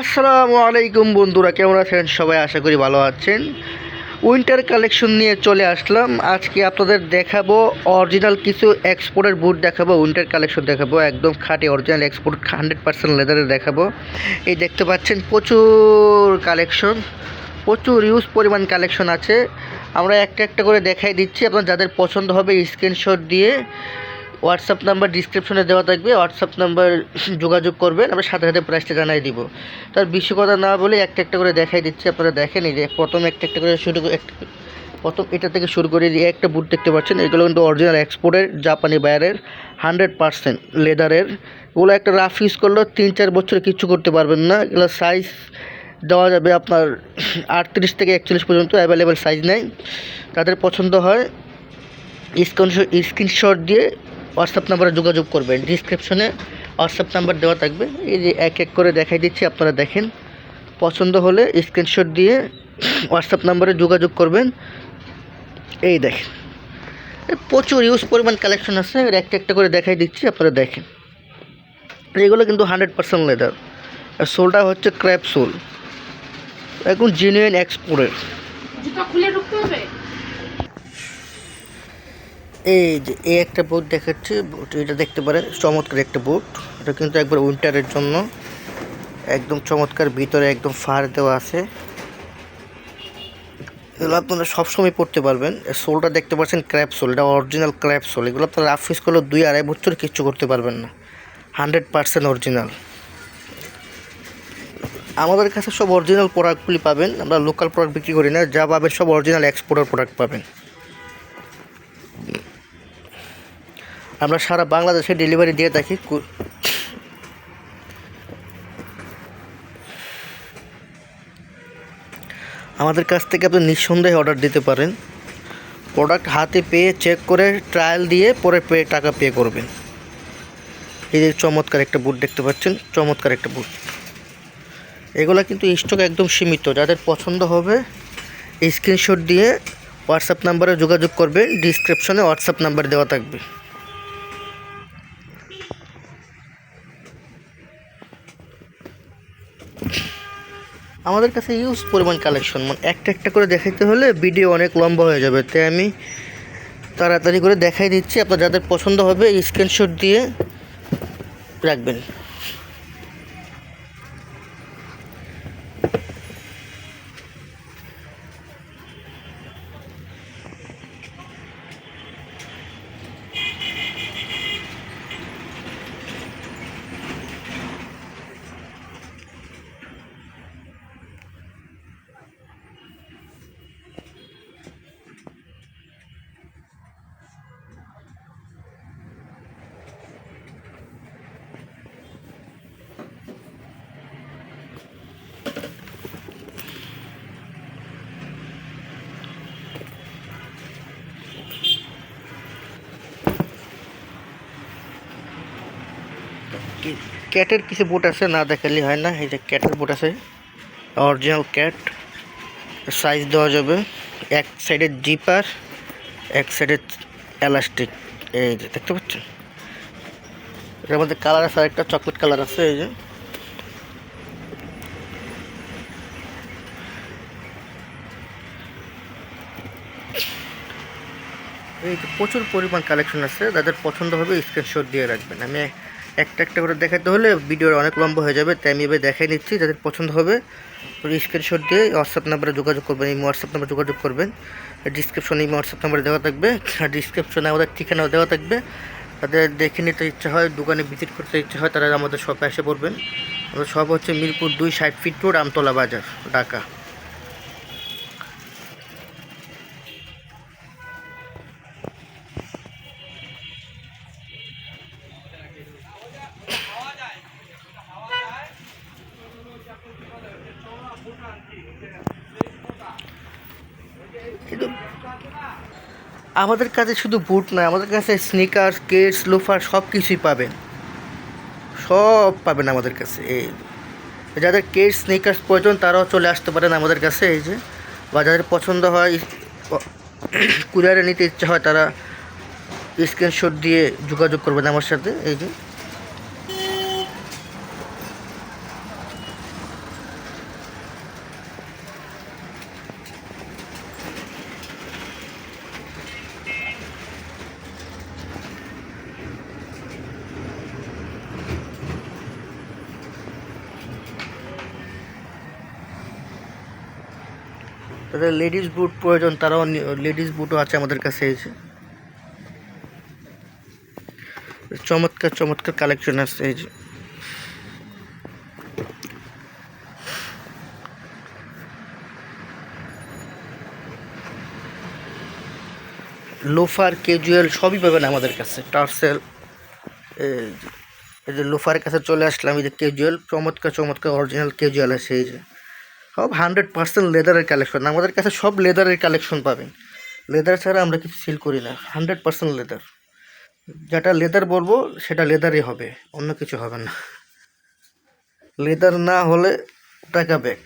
আসসালামু আলাইকুম বন্ধুরা, কেমন আছেন? সবাই আশা করি ভালো আছেন। উইন্টার কালেকশন নিয়ে চলে আসলাম। আজকে আপনাদের দেখাবো অরিজিনাল কিছু এক্সপোর্টের বুট দেখাবো, উইন্টার কালেকশন দেখাবো, একদম খাঁটি অরিজিনাল এক্সপোর্ট, হান্ড্রেড পার্সেন্ট লেদারের দেখাবো। এই দেখতে পাচ্ছেন, প্রচুর কালেকশন, প্রচুর ইউজ পরিমাণ কালেকশন আছে। আমরা একটা একটা করে দেখাই দিচ্ছি, আপনার যাদের পছন্দ হবে স্ক্রিনশট দিয়ে। হোয়াটসঅ্যাপ নাম্বার ডিসক্রিপশনে দেওয়া থাকবে হোয়াটসঅ্যাপ নাম্বার যোগাযোগ করবেন, আমরা সাথে সাথে প্রাইসটা জানাই দিব। তার বেশি কথা না বলে একটা একটা করে দেখাই দিচ্ছি, আপনারা দেখেন এই যে প্রথম একটা একটা করে শুরু প্রথম এটা থেকে শুরু করে দিয়ে একটা বুট দেখতে পাচ্ছেন, এগুলো কিন্তু অরিজিনাল এক্সপোর্টের জাপানি বায়ারের হান্ড্রেড পার্সেন্ট লেদারের ওগুলো একটা রাফ ইউজ করলেও তিন চার বছরে কিচ্ছু করতে পারবেন না, এগুলো সাইজ দেওয়া যাবে আপনার আটত্রিশ থেকে একচল্লিশ পর্যন্ত অ্যাভেলেবেল সাইজ নেই। তাদের পছন্দ হয় স্ক্রিনশট স্ক্রিনশট দিয়ে হোয়াটসঅ্যাপ নাম্বারে যোগাযোগ করবেন। ডিসক্রিপশনে হোয়াটসঅ্যাপ নাম্বার দেওয়া থাকবে। এই যে এক এক করে দেখাই দিচ্ছি, আপনারা দেখেন। পছন্দ হলে স্ক্রিনশট দিয়ে হোয়াটসঅ্যাপ নাম্বারে যোগাযোগ করবেন। এই দেখেন। প্রচুর ইউজ পরিমাণ কালেকশন আছে। এর একটা একটা করে দেখাই দিচ্ছি, আপনারা দেখেন। এগুলো কিন্তু হান্ড্রেড পার্সেন্ট লেদার আর সোলটা হচ্ছে ক্র্যাপ সোল এখন জেনুইন এক্সপোর্টের এই যে, এই একটা বুট দেখাচ্ছি। এটা দেখতে পারেন, চমৎকার একটা বুট এটা কিন্তু একবার উইন্টারের জন্য একদম চমৎকার, ভিতরে একদম ফার দেওয়া আছে। এগুলো আপনারা সবসময় পড়তে পারবেন। সোলটা দেখতে পাচ্ছেন ক্র্যাপ সোল এটা অরিজিনাল ক্র্যাপ সোল এগুলো আপনারা রাফ করলে দুই আড়াই বছর কিচ্ছু করতে পারবেন না। হান্ড্রেড পার্সেন্ট অরিজিনাল আমাদের কাছে সব অরিজিনাল প্রোডাক্টগুলি পাবেন। আমরা লোকাল প্রোডাক্ট বিক্রি করি না, যা পাবেন সব অরিজিনাল এক্সপোর্টের প্রোডাক্ট পাবেন। আমরা সারা বাংলাদেশে ডেলিভারি দিয়ে থাকি আমাদের কাছ থেকে আপনি নিঃসন্দেহে অর্ডার দিতে পারেন। প্রোডাক্ট হাতে পেয়ে চেক করে ট্রায়াল দিয়ে পরে পে টাকা পে করবেন। এই যে চমৎকার একটা বুট দেখতে পাচ্ছেন, চমৎকার একটা বুট এগুলা কিন্তু স্টক একদম সীমিত। যাদের পছন্দ হবে স্ক্রিনশট দিয়ে হোয়াটসঅ্যাপ নাম্বারে যোগাযোগ করবেন ডিসক্রিপশনে হোয়াটসঅ্যাপ নাম্বার দেওয়া থাকবে। আমাদের কাছে ইউজ পরিমাণ কালেকশন মানে একটা একটা করে দেখাইতে হলে ভিডিও অনেক লম্বা হয়ে যাবে। তাই আমি তাড়াতাড়ি করে দেখাই দিচ্ছি। আপনার যাদের পছন্দ হবে স্ক্রিনশট দিয়ে রাখবেন। ক্যাটের কিছু বুট আছে, না দেখালে হয় না। এই যে ক্যাটের বুট আছে অরিজিনাল ক্যাট সাইজ দেওয়া যাবে। এক সাইডে জিপার এক সাইডে এলাস্টিক এই যে, দেখতে পাচ্ছেন? এটার মধ্যে কালার আছে একটা চকলেট কালার আছে, এই যে। এই প্রচুর পরিমাণ কালেকশন আছে, যাদের পছন্দ হবে স্ক্রিনশট দিয়ে রাখবেন। আমি একটা একটা করে দেখাতে হলে ভিডিওর অনেক লম্বা হয়ে যাবে, তাই আমি এবার দেখাই নিচ্ছি যাদের পছন্দ হবে। স্ক্রিনশট দিয়ে হোয়াটসঅ্যাপ নাম্বারে যোগাযোগ করবেন, এই হোয়াটসঅ্যাপ নাম্বারে যোগাযোগ করবেন। ডিসক্রিপশনে এই হোয়াটসঅ্যাপ নাম্বারে দেওয়া থাকবে, আর ডিসক্রিপশনে আমাদের ঠিকানাও দেওয়া থাকবে। তাদের দেখে নিতে ইচ্ছা হয়, দোকানে ভিজিট করতে ইচ্ছা হয়, তারা আমাদের শপে এসে পড়বেন। আমাদের শপ হচ্ছে মিরপুর দুই ষাট ফিট রোড আমতলা বাজার, ঢাকা। আমাদের কাছে শুধু বুট নয়, আমাদের কাছে স্নিকার কেটস লোফার সব কিছুই পাবেন। সব পাবেন আমাদের কাছে, এই যাদের কেটস স্নিকার্স প্রয়োজন, তারাও চলে আসতে পারেন আমাদের কাছে, এই যে। বা যাদের পছন্দ হয় কুরিয়ারে নিতে ইচ্ছা হয়, তারা স্ক্রিনশট দিয়ে যোগাযোগ করবেন আমার সাথে, এই যে। যাদের লেডিস বুট প্রয়োজন, তারাও লেডিস বুটও আছে আমাদের কাছে এই যে। চমৎকার চমৎকার কালেকশন আছে এই যে। লোফার ক্যাজুয়াল সবই পাবেন আমাদের কাছে, টার্সেল। এই যে লোফারের কাছে চলে আসলাম, এই যে ক্যাজুয়াল চমৎকার চমৎকার অরিজিনাল ক্যাজুয়াল আছে এই যে। সব হান্ড্রেড পার্সেন্ট লেদারের কালেকশন আমাদের কাছে সব লেদারের কালেকশন পাবেন। লেদার ছাড়া আমরা কিছু সেল করি না। হান্ড্রেড পার্সেন্ট লেদার যেটা লেদার বলব, সেটা লেদারই হবে। অন্য কিছু হবে না। লেদার না হলে টাকা ব্যাক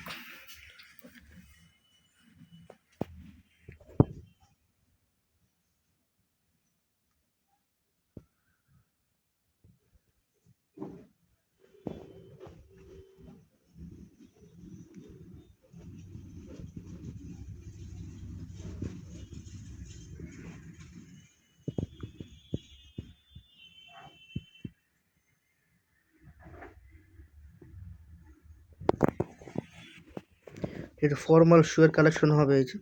এটা ফর্মাল শুয়ের কালেকশন হবে এই যে।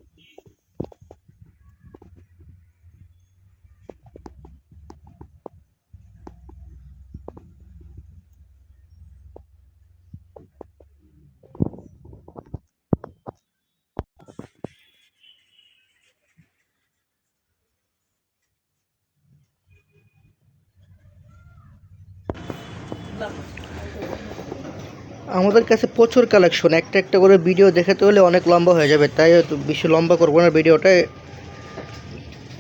আমাদের কাছে প্রচুর কালেকশন একটা একটা করে ভিডিও দেখাতে হলে অনেক লম্বা হয়ে যাবে, তাই বেশি লম্বা করব না ভিডিওটা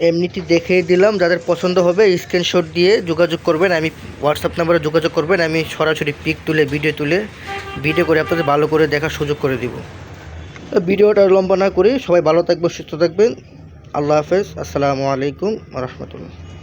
এমনিটি দেখিয়ে দিলাম, যাদের পছন্দ হবে স্ক্রিনশট দিয়ে যোগাযোগ করবেন, আমি হোয়াটসঅ্যাপ নাম্বারে যোগাযোগ করবেন, আমি সরাসরি পিক তুলে ভিডিও তুলে ভিডিও করে আপনাদের ভালো করে দেখার সুযোগ করে দিব। ভিডিওটা লম্বা না করে সবাই ভালো থাকবেন, সুস্থ থাকবেন। আল্লাহ হাফেজ, আসসালামু আলাইকুম রহমতুল্লাহ।